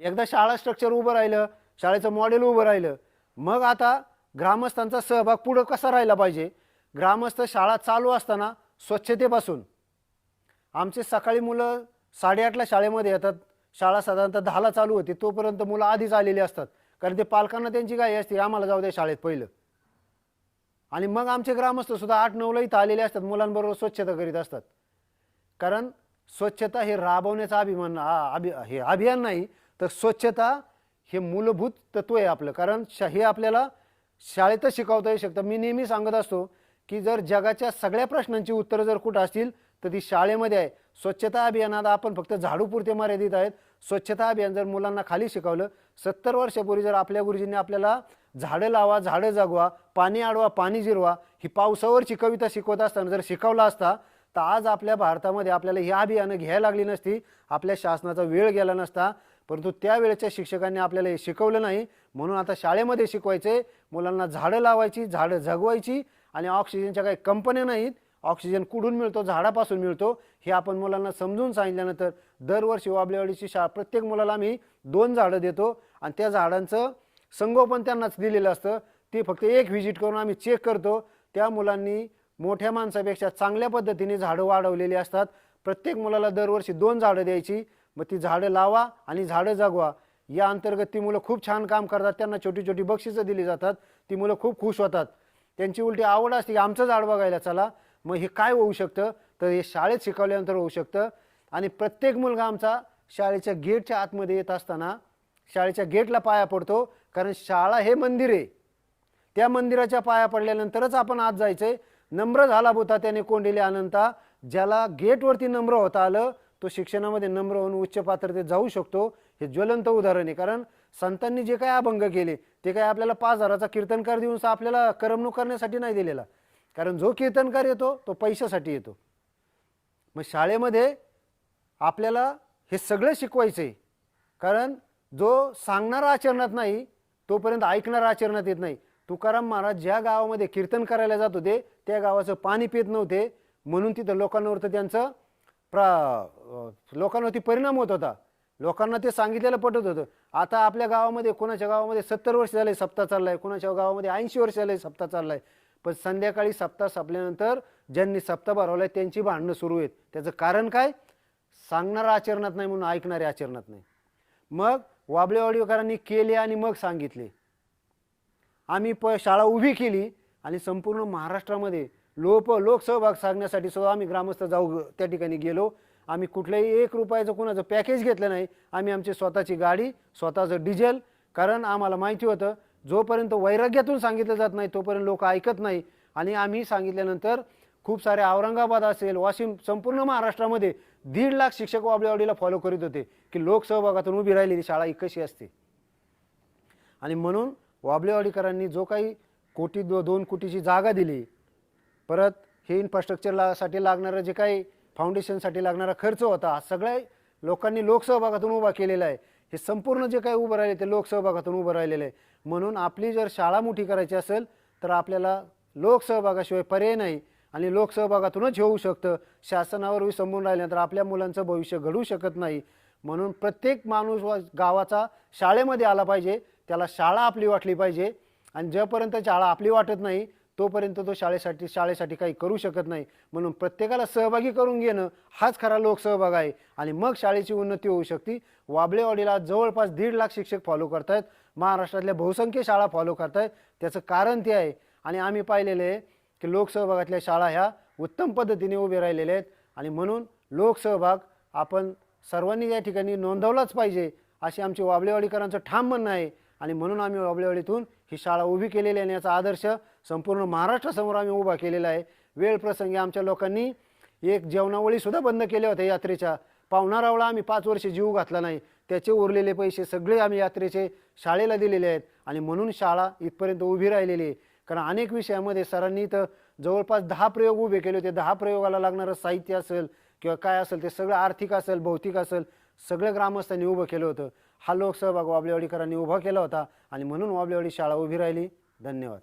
एकदा शाळा स्ट्रक्चर उभं राहिलं शाळेचं मॉडेल उभं राहिलं मग आता ग्रामस्थांचा सहभाग पुढं कसा राहिला पाहिजे? ग्रामस्थ शाळा चालू असताना स्वच्छतेपासून. आमचे सकाळी मुलं साडेआठला शाळेमध्ये येतात शाळा साधारणतः दहाला चालू होते तोपर्यंत मुलं आधीच आलेली असतात कारण ते पालकांना त्यांची काय असते आम्हाला जाऊ द्या शाळेत पहिलं. आणि मग आमचे ग्रामस्थ सुद्धा आठ नऊला इथं आलेले असतात मुलांबरोबर स्वच्छता करीत असतात. कारण स्वच्छता हे राबवण्याचा अभिमान अभि हे अभियान नाही तर स्वच्छता हे मूलभूत तत्व आहे आपलं. कारण श हे आपल्याला शाळेतच शिकवता येऊ शकतं. मी नेहमी सांगत असतो की जर जगाच्या सगळ्या प्रश्नांची उत्तरं जर कुठं असतील तर ती शाळेमध्ये आहे. स्वच्छता अभियानात आपण फक्त झाडूपुरते मर्यादित आहेत. स्वच्छता अभियान जर मुलांना खाली शिकवलं सत्तर वर्षापूर्वी जर आपल्या गुरुजींनी आपल्याला झाडं लावा झाडं जगवा पाणी आडवा पाणी जिरवा ही पावसावरची कविता शिकवत असताना जर शिकवला असता तर आज आपल्या भारतामध्ये आपल्याला ही अभियानं घ्यायला लागली नसती आपल्या शासनाचा वेळ गेला नसता परंतु त्यावेळेच्या शिक्षकांनी आपल्याला हे शिकवलं नाही. म्हणून आता शाळेमध्ये शिकवायचे. मुलांना झाडं लावायची झाडं जगवायची आणि ऑक्सिजनच्या काही कंपन्या नाहीत. ऑक्सिजन कुठून मिळतो? झाडापासून मिळतो. हे आपण मुलांना समजून सांगितल्यानंतर दरवर्षी वाबलेवाडीची शाळा प्रत्येक मुलाला आम्ही दोन झाडं देतो आणि त्या झाडांचं संगोपन त्यांनाच दिलेलं असतं. ते फक्त एक व्हिजिट करून आम्ही चेक करतो. त्या मुलांनी मोठ्या माणसापेक्षा चांगल्या पद्धतीने झाडं वाढवलेली असतात. प्रत्येक मुलाला दरवर्षी दोन झाडं द्यायची. मग ती झाडं लावा आणि झाडं जगवा. या अंतर्गत ती मुलं खूप छान काम करतात. त्यांना छोटी छोटी बक्षिसं दिली जातात. ती मुलं खूप खुश होतात. त्यांची उलटी आवड असते की आमचं झाड बघायला चला. मग हे काय होऊ शकतं? तर हे शाळेत शिकवल्यानंतर होऊ शकतं. आणि प्रत्येक मुलगा आमचा शाळेच्या गेटच्या आतमध्ये येत असताना शाळेच्या गेटला पाया पडतो. कारण शाळा हे मंदिर आहे. त्या मंदिराच्या पाया पडल्यानंतरच आपण आत जायचंय. नम्र झाला होता त्याने कोंडिले अनंता. ज्याला गेटवरती नम्र होता आलं तो शिक्षणामध्ये नम्र होऊन उच्च पात्रतेत जाऊ शकतो हे ज्वलंत उदाहरण आहे. कारण संतांनी जे काय अभंग केले ते काय आपल्याला पाच हजाराचा कीर्तनकार देऊन आपल्याला करमणूक करण्यासाठी नाही दिलेला. कारण जो कीर्तनकार येतो तो पैशासाठी येतो. मग शाळेमध्ये आपल्याला हे सगळं शिकवायचं आहे कारण जो सांगणारा आचरणात नाही तोपर्यंत ऐकणारा आचरणात येत नाही. तुकाराम महाराज ज्या गावामध्ये कीर्तन करायला जात होते त्या गावाचं पाणी पित नव्हते. म्हणून तिथं लोकांवरती त्यांचं प्रा लोकांवरती परिणाम होत होता. लोकांना ते सांगितलेलं पटत होतं. आता आपल्या गावामध्ये कोणाच्या गावामध्ये सत्तर वर्ष झाले सप्ताह चाललाय कोणाच्या गावामध्ये ऐंशी वर्ष झाले सप्ताह चाललाय. पण संध्याकाळी सप्ताह संपल्यानंतर ज्यांनी सप्ताह भरवलाय त्यांची भांडणं सुरू आहेत. त्याचं कारण काय? सांगणारा आचरणात नाही म्हणून ऐकणारे आचरणात नाही. मग वाबळेवाडीकरांनी केले आणि मग सांगितले. आम्ही प शाळा उभी केली आणि संपूर्ण महाराष्ट्रामध्ये लोप लोकसहभाग सांगण्यासाठी सुद्धा आम्ही ग्रामस्थ जाऊ त्या ठिकाणी गेलो. आम्ही कुठल्याही एक रुपयाचं कोणाचं पॅकेज घेतलं नाही. आम्ही आमची स्वतःची गाडी स्वतःचं डिझेल कारण आम्हाला माहिती होतं जोपर्यंत वैराग्यातून सांगितलं जात नाही तोपर्यंत लोक ऐकत नाही. आणि आम्ही सांगितल्यानंतर खूप सारे औरंगाबाद असेल वाशिम संपूर्ण महाराष्ट्रामध्ये दीड लाख शिक्षक वाबळेवाडीला फॉलो करीत होते की लोकसहभागातून उभी राहिलेली शाळा ही कशी असते. आणि म्हणून वाबळेवाडीकरांनी जो काही कोटी दो दोन कोटीची जागा दिली परत हे इन्फ्रास्ट्रक्चरलासाठी लागणारं जे काही फाउंडेशनसाठी लागणारा खर्च होता हा सगळ्या लोकांनी लोकसहभागातून उभा केलेला आहे. हे संपूर्ण जे काही उभं राहिले ते लोकसहभागातून उभं राहिलेलं आहे. म्हणून आपली जर शाळा मोठी करायची असेल तर आपल्याला लोकसहभागाशिवाय पर्याय नाही आणि लोकसहभागातूनच होऊ शकतं. शासनावर विसंबून राहिल्यानंतर आपल्या मुलांचं भविष्य घडू शकत नाही. म्हणून प्रत्येक माणूस व गावाचा शाळेमध्ये आला पाहिजे त्याला शाळा आपली वाटली पाहिजे आणि जोपर्यंत शाळा आपली वाटत नाही तोपर्यंत तो शाळेसाठी शाळेसाठी काही करू शकत नाही. म्हणून प्रत्येकाला सहभागी करून घेणं हाच खरा लोकसहभाग आहे. आणि मग शाळेची उन्नती होऊ शकते. वाबळेवाडीला जवळपास दीड लाख शिक्षक फॉलो करतायत. महाराष्ट्रातल्या बहुसंख्य शाळा फॉलो करतायत. त्याचं कारण ते आहे. आणि आम्ही पाहिलेलं आहे की लोकसहभागातल्या शाळा ह्या उत्तम पद्धतीने उभे राहिलेल्या आहेत. आणि म्हणून लोकसहभाग आपण सर्वांनी या ठिकाणी नोंदवलाच पाहिजे अशी आमची वाबळेवाडीकरांचं ठाम म्हणणं आहे. आणि म्हणून आम्ही वाबळेवाडीतून ही शाळा उभी केलेली आहे आणि याचा आदर्श संपूर्ण महाराष्ट्रासमोर आम्ही उभा केलेला आहे. वेळ प्रसंगी आमच्या लोकांनी एक जेवणावळीसुद्धा बंद केल्या होत्या यात्रेच्या. पावणारावळा आम्ही पाच वर्ष जीव घातला नाही. त्याचे उरलेले पैसे सगळे आम्ही यात्रेचे शाळेला दिलेले आहेत आणि म्हणून शाळा इथपर्यंत उभी राहिलेली आहे. कारण अनेक विषयामध्ये सरांनी तर जवळपास दहा प्रयोग उभे केले होते. दहा प्रयोगाला लागणारं साहित्य असेल किंवा काय असेल ते सगळं आर्थिक असेल भौतिक असेल सगळं ग्रामस्थांनी उभं केलं होतं. हा लोकसहभाग वाबलेवाडीकरांनी उभा केला होता आणि म्हणून वाबलेवाडी शाळा उभी राहिली. धन्यवाद.